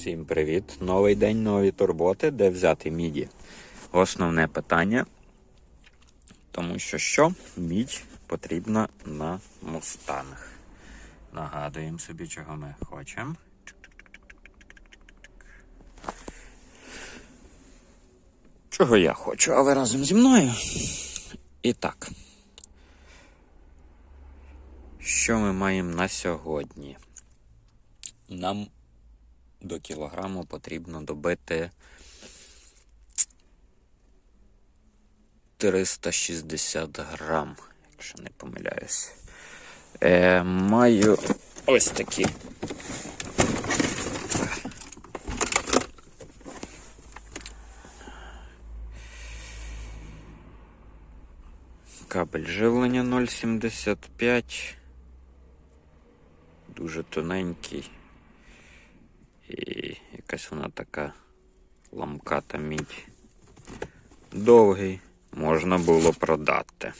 Всім привіт! Новий день, нові турботи. Де взяти міді? Основне питання. Тому що що? Мідь потрібна на мустанг. Нагадуємо собі, чого ми хочемо. Чого я хочу, а ви разом зі мною. І так. Що ми маємо на сьогодні? Нам до кілограму потрібно добити 360 грам, якщо не помиляюсь. Е, маю ось такі. Кабель живлення 0,75. Дуже тоненький. І якась вона така ламката мідь. Довгий, можна було продати.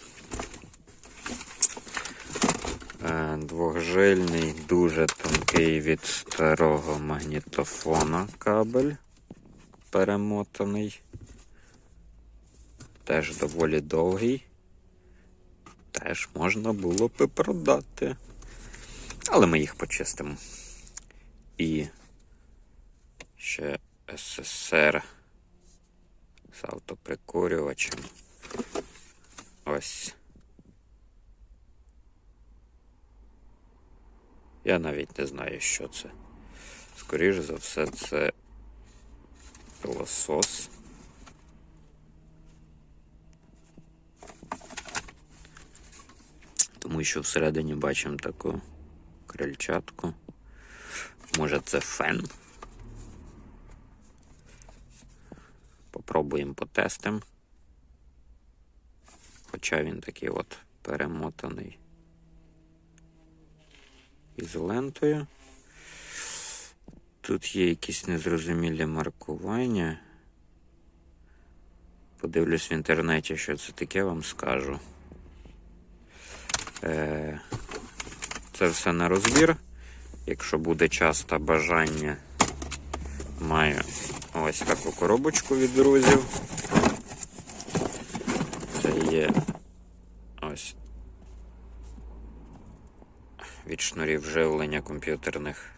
Е, Двохжильний, дуже тонкий від старого магнітофона кабель перемотаний. Теж доволі довгий. Теж можна було би продати. Але ми їх почистимо. І ще СССР з автоприкурювачем. Ось. Я навіть не знаю, що це. Скоріше за все, це пилосос. Тому що всередині бачимо таку крильчатку. Може це фен. Попробуємо потестимо. Хоча він такий от перемотаний ізолентою. Тут є якісь незрозумілі маркування. Подивлюсь в інтернеті, що це таке, вам скажу. Е, Це все на розбір. Якщо буде час та бажання, маю ось таку коробочку від друзів. Це є ось від шнурів живлення комп'ютерних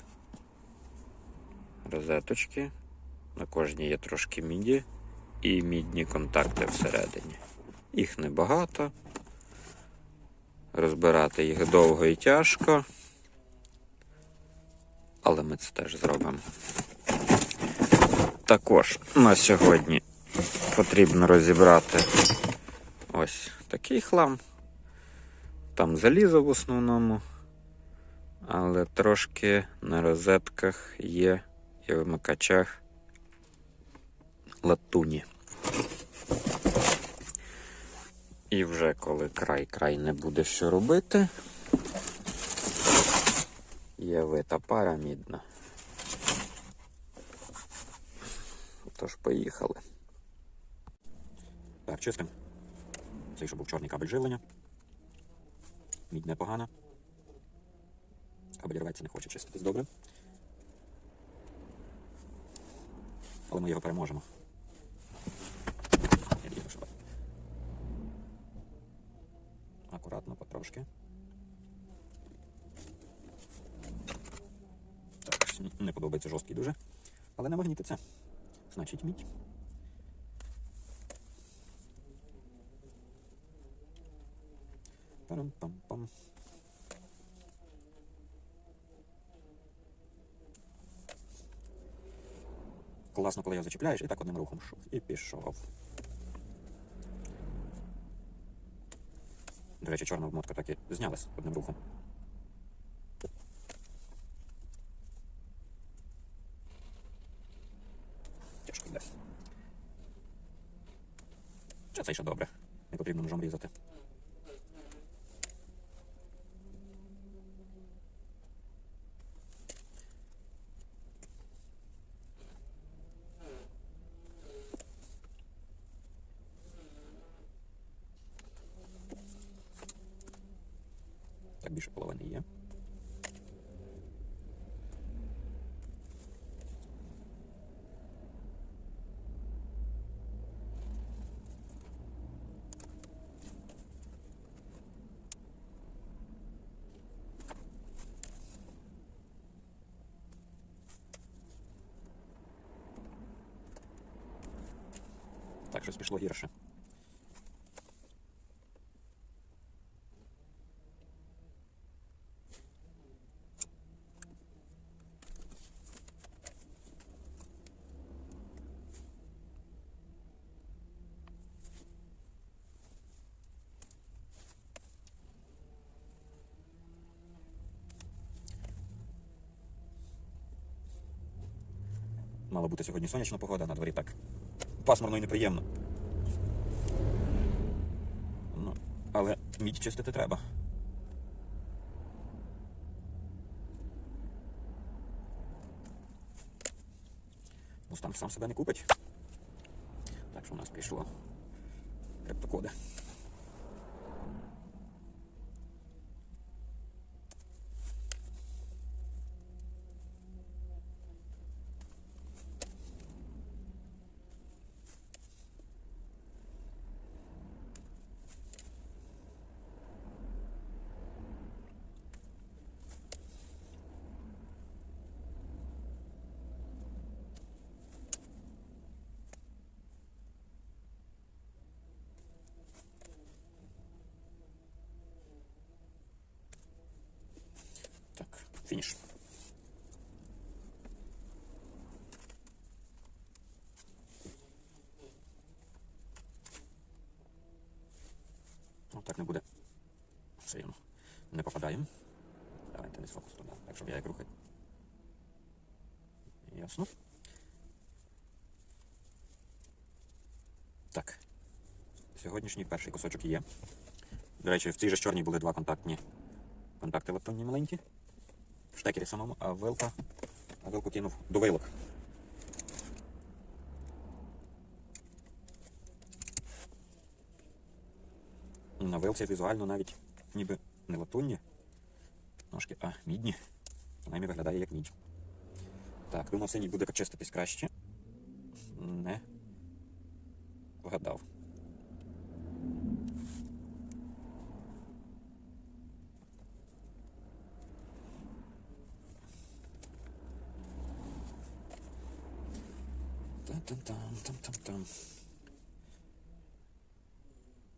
розеточки. На кожній є трошки міді і мідні контакти всередині. Їх небагато. Розбирати їх довго і тяжко. Але ми це теж зробимо. Також на сьогодні потрібно розібрати ось такий хлам. Там залізо в основному, але трошки на розетках є і вимикачах латуні. І вже коли край-край не буде що робити, є вита пара мідна. Тож поїхали. Так, чистим. Цей, що був чорний кабель живлення. Мідь непогана. Кабель рветься не хоче чиститись добре. Але ми його переможемо. Що Акуратно потрошки. Так, не подобається жорсткий дуже. Але не магнітиться. Значить мідь. Парам-пам-пам. Класно, коли його зачіпляєш і так одним рухом шов. І пішов. До речі, чорна обмотка так і знялась одним рухом. Тяжко йде. Чи це ще добре? Не потрібно ножом різати. Так більше половини є. Так, щось пішло гірше. Мала бути сьогодні сонячна погода, на дворі так пасмурно і неприємно. Ну, але мідь чистити треба. Мустанг сам себе не купить. Так що у нас пішло криптокоди. Так, фініш. Ну, так не буде. Все рівно. Не попадаємо. Давайте не з фокусу туди. Так, щоб я як рухаю. Ясно. Так. Сьогоднішній перший кусочок є. До речі, в цій же чорній були два контактні контакти латунні маленькі. Штекері самому, а вилка. А вилку кинув до вилок. На вилці візуально навіть ніби не латунні ножки, а мідні. Принаймні виглядає як мідь. Так, думав, синій буде чиститись краще. Не вгадав. Там-там-там-там-там-там.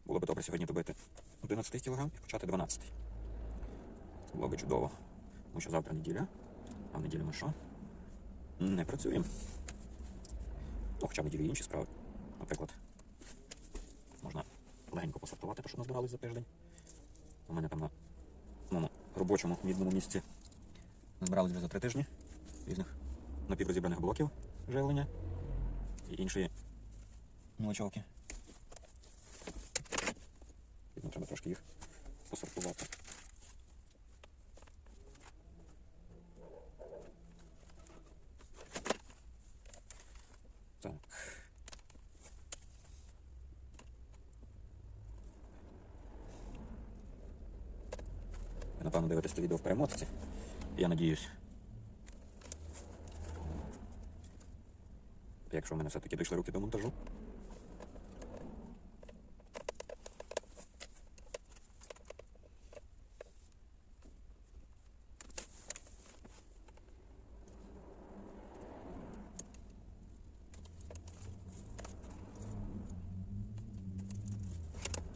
Було б добре сьогодні добити 11 кг і почати 12. Це було б чудово. Тому що завтра неділя, а в неділю ми що? Не працюємо. Ну, хоча в неділі інші справи. Наприклад, можна легенько посортувати те, що назбирались за тиждень. У мене там на моєму робочому мідному місці назбирались вже за три тижні різних напіврозібраних блоків живлення іншої мелочовки. Відно, треба трошки їх посортувати. Так. Ви, напевно, дивитесь це відео в перемотці. Я надіюсь. Якщо в мене все-таки дійшли руки до монтажу.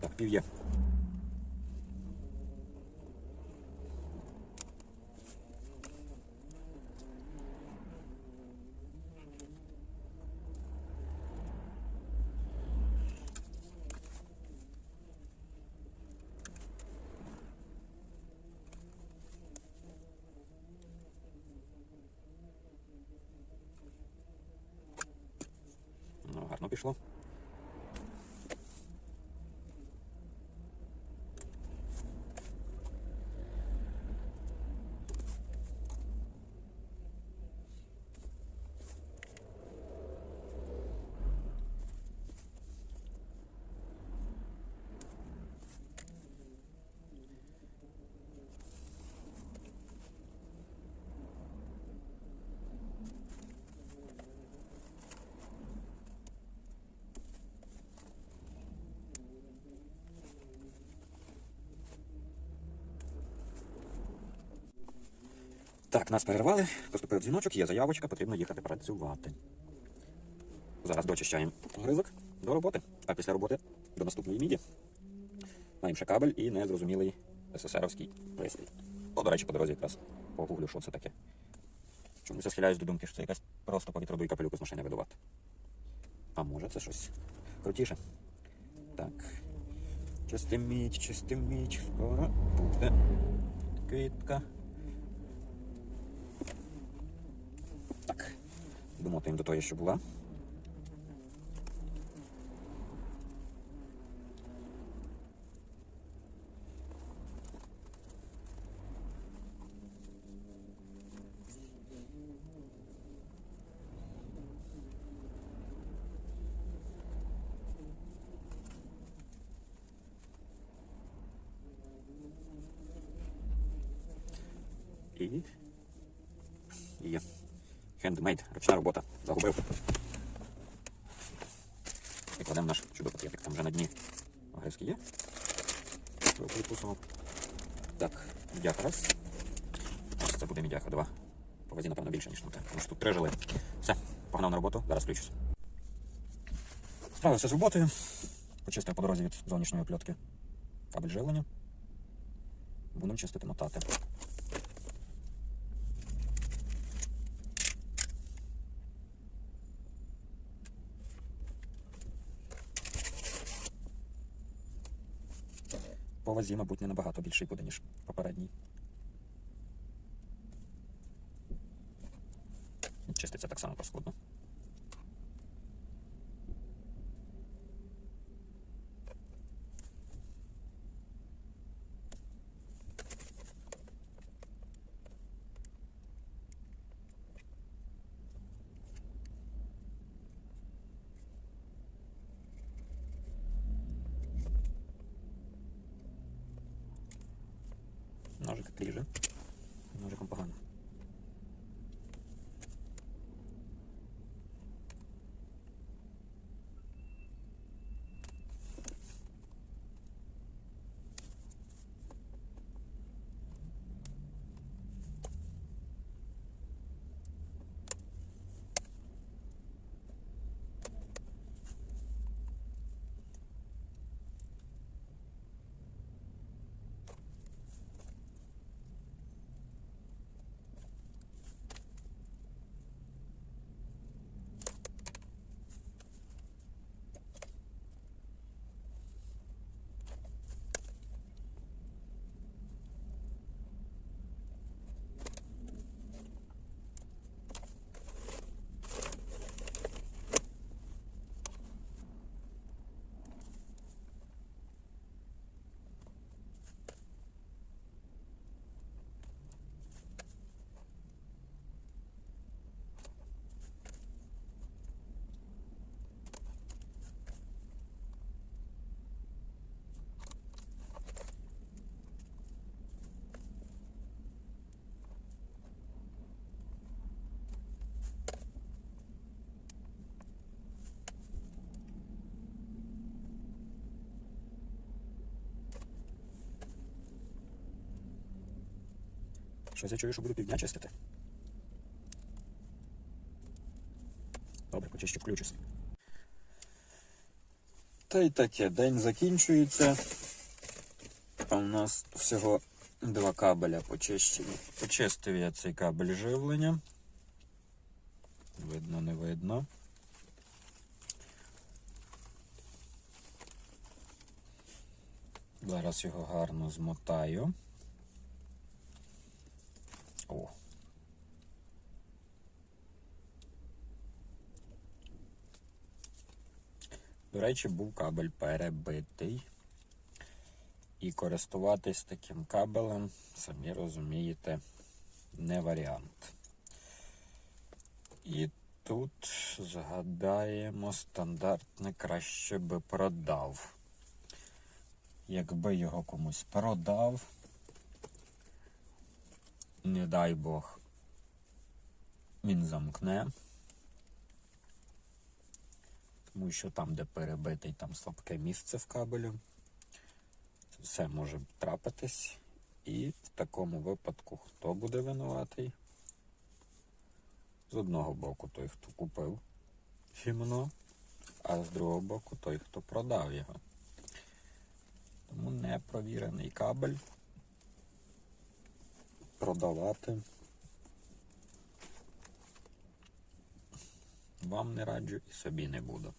Так, пів є. Ну, гарно пішло. Так, нас перервали, поступив дзвіночок, є заявочка, потрібно їхати працювати. Зараз дочищаємо гризок. до роботи. А після роботи до наступної міді. Маємо ще кабель і незрозумілий СССРовський пристрій. О, до речі, по дорозі якраз погуглю, що це таке. Чомусь я схиляюсь до думки, що це якась просто повітродуйка пилюку з машини видувати. А може це щось крутіше. Так. Чистиміть, чистиміть, скоро буде квітка. Домотуємо до тої, що була. І. Є. Хендмейд, ручна робота. Загубив. І кладемо наш чудо-пакетик. Там вже на дні огризки є. Так, мідяха раз. Ось це буде мідяха два. По вазі, напевно, більше, ніж на те. Тому що тут три жили. Все, погнав на роботу, зараз включусь. Справився з роботою. Почистив по дорозі від зовнішньої опльотки кабель живлення. Будемо чистити мотати. По мабуть, не набагато більший буде, ніж попередній. Чиститься так само паскудно. bir ürün. Щось я чую, що буду півдня чистити. Добре, почищу, включусь. Та й таке, день закінчується. А у нас всього два кабеля почищені. Почистив я цей кабель живлення. Видно, не видно. Зараз його гарно змотаю. О. До речі, був кабель перебитий. І користуватись таким кабелем, самі розумієте, не варіант. І тут згадаємо, стандартне краще би продав. Якби його комусь продав, не дай Бог, він замкне. Тому що там, де перебитий, там слабке місце в кабелю. Все може трапитись. І в такому випадку хто буде винуватий? З одного боку той, хто купив гімно, а з другого боку той, хто продав його. Тому непровірений кабель продавати вам не раджу і собі не буду.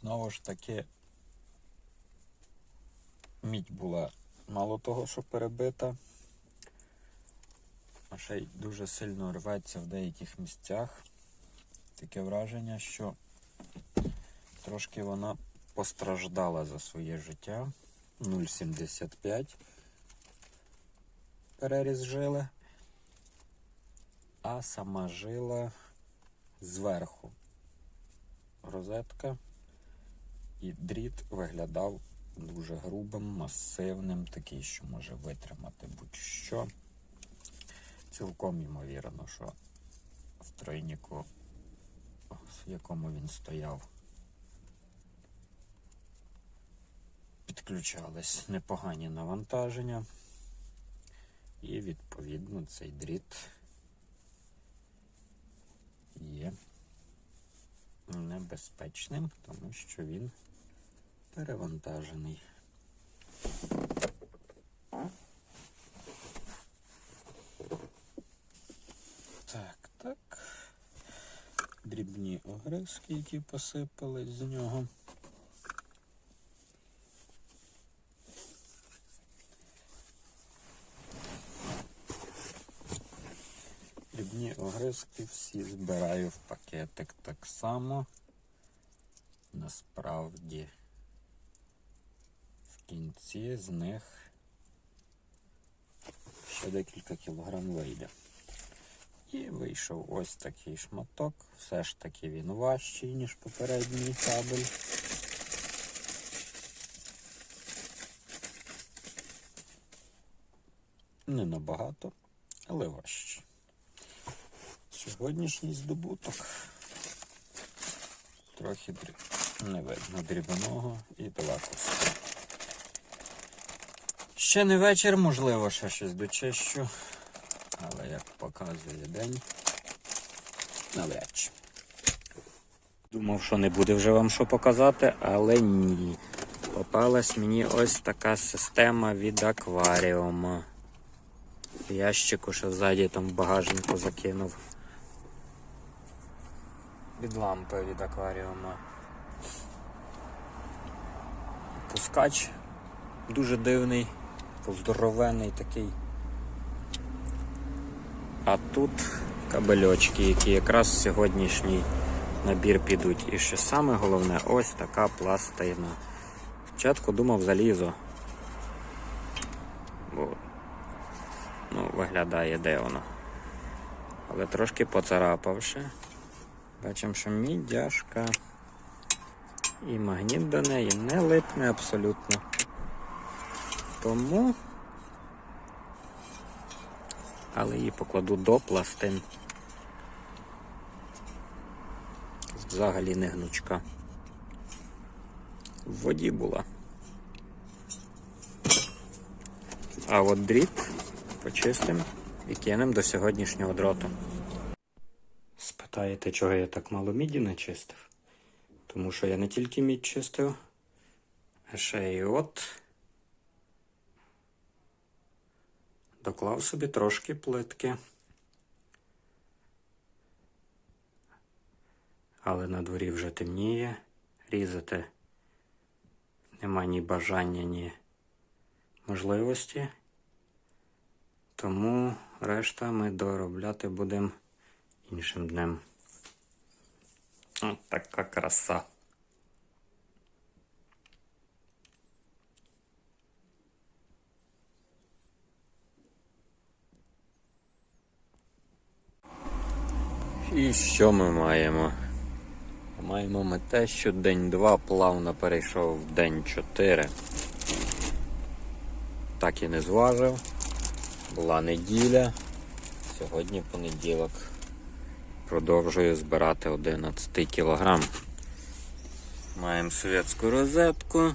Знову ж таки, мідь була мало того, що перебита, а ще й дуже сильно рветься в деяких місцях. Таке враження, що трошки вона постраждала за своє життя. 0,75 переріз жили, а сама жила зверху. Розетка і дріт виглядав дуже грубим, масивним, такий, що може витримати будь-що. Цілком ймовірно, що в тройніку, в якому він стояв, підключались непогані навантаження. І відповідно цей дріт є небезпечним, тому що він перевантажений. Так, так. Дрібні огризки, які посипались з нього. Дрібні огризки всі збираю в пакетик так само. Насправді в кінці з них ще декілька кілограм вийде. І вийшов ось такий шматок. Все ж таки він важчий, ніж попередній кабель. Не набагато, але важчий. Сьогоднішній здобуток. Трохи не видно дрібного і далекості. Ще не вечір, можливо, ще щось дочищу. Але як показує день, навряд чи. Думав, що не буде вже вам що показати, але ні. Попалась мені ось така система від акваріума. Ящику, що ззаді там багажнику закинув. Від лампи від акваріума. Пускач дуже дивний, здоровений такий. А тут кабельочки, які якраз сьогоднішній набір підуть. І ще саме головне, ось така пластина. Спочатку думав залізо. Бо, ну, виглядає де воно. Але трошки поцарапавши. Бачимо, що мідяшка і магніт до неї не липне абсолютно. Тому але її покладу до пластин. Взагалі не гнучка. В воді була. А от дріт почистим і кинемо до сьогоднішнього дроту. Спитаєте, чого я так мало міді не чистив? Тому що я не тільки мідь чистив, а ще й от. Доклав собі трошки плитки. Але на дворі вже темніє. Різати нема ні бажання, ні можливості. Тому решта ми доробляти будемо іншим днем. От така краса. І що ми маємо? Маємо ми те, що день 2 плавно перейшов в день 4. Так і не зважив. Була неділя. Сьогодні понеділок. Продовжую збирати 11 кілограм. Маємо совєтську розетку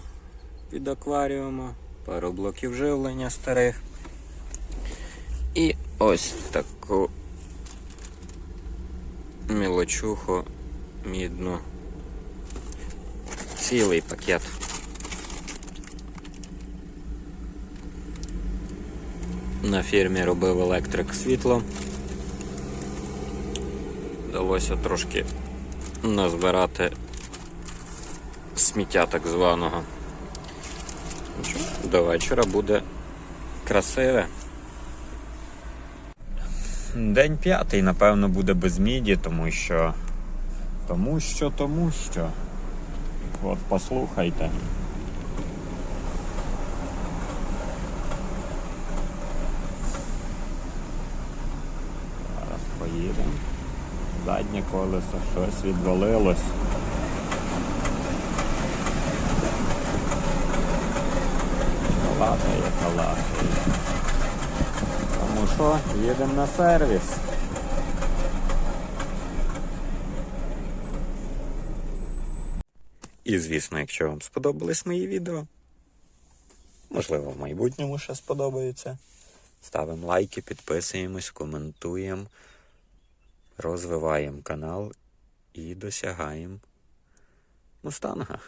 від акваріума, пару блоків живлення старих. І ось таку мілочуху мідну. Цілий пакет. На фірмі робив електрик світло. Вдалося трошки назбирати сміття так званого. До вечора буде красиве. День п'ятий, напевно, буде без міді, тому що. Тому що, тому що. От послухайте. Зараз поїдемо. Заднє колесо щось відвалилось. Калатає, калатає. Тому що їдемо на сервіс. І звісно, якщо вам сподобались мої відео, можливо, в майбутньому ще сподобаються. Ставимо лайки, підписуємось, коментуємо, розвиваємо канал і досягаємо мустанга.